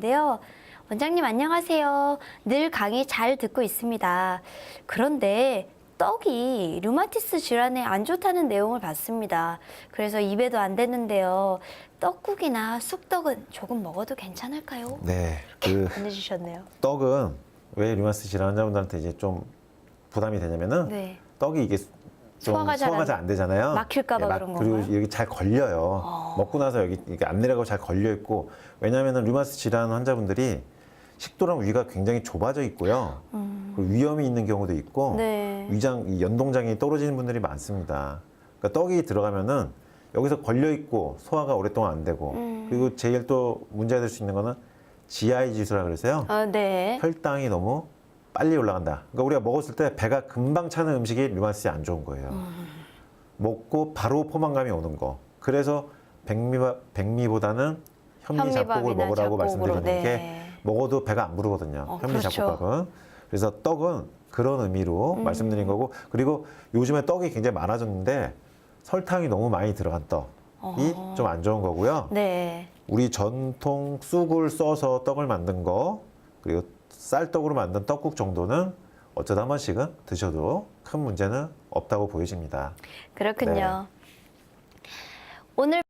네요. 원장님 안녕하세요. 늘 강의 잘 듣고 있습니다. 그런데 떡이 류마티스 질환에 안 좋다는 내용을 봤습니다. 그래서 입에도 안 되는데요. 떡국이나 쑥떡은 조금 먹어도 괜찮을까요? 네, 그 보내주셨네요. 떡은 왜 류마티스 질환 환자분들한테 이제 좀 부담이 되냐면은 네. 떡이 이게 좀 소화가 잘 소화가 안- 잘 안 되잖아요. 막힐까 봐 그런 그리고 건가요? 여기 잘 걸려요. 어. 먹고 나서 여기 이게 안 내려가고 잘 걸려 있고 왜냐하면은 류마티스 질환 환자분들이 식도랑 위가 굉장히 좁아져 있고요. 그리고 위염이 있는 경우도 있고 음. 네. 위장 이 연동장이 떨어지는 분들이 많습니다. 그러니까 떡이 들어가면은 여기서 걸려 있고 소화가 오랫동안 안 되고 음. 그리고 제일 또 문제가 될 수 있는 거는 GI 지수라 그래서요. 아, 네. 혈당이 너무 빨리 올라간다. 그러니까 우리가 먹었을 때 배가 금방 차는 음식이 류마티스에 안 좋은 거예요. 먹고 바로 포만감이 오는 거. 그래서 백미바, 백미보다는 현미 잡곡을 먹으라고 말씀드리는 네. 게 먹어도 배가 안 부르거든요. 어, 현미 그렇죠. 잡곡밥은. 그래서 떡은 그런 의미로 음. 말씀드린 거고 그리고 요즘에 떡이 굉장히 많아졌는데 설탕이 너무 많이 들어간 떡이 어허. 좀안 좋은 거고요. 네. 우리 전통 쑥을 써서 떡을 만든 거 그리고 쌀떡으로 만든 떡국 정도는 어쩌다 한 번씩은 드셔도 큰 문제는 없다고 보여집니다. 그렇군요. 네. 오늘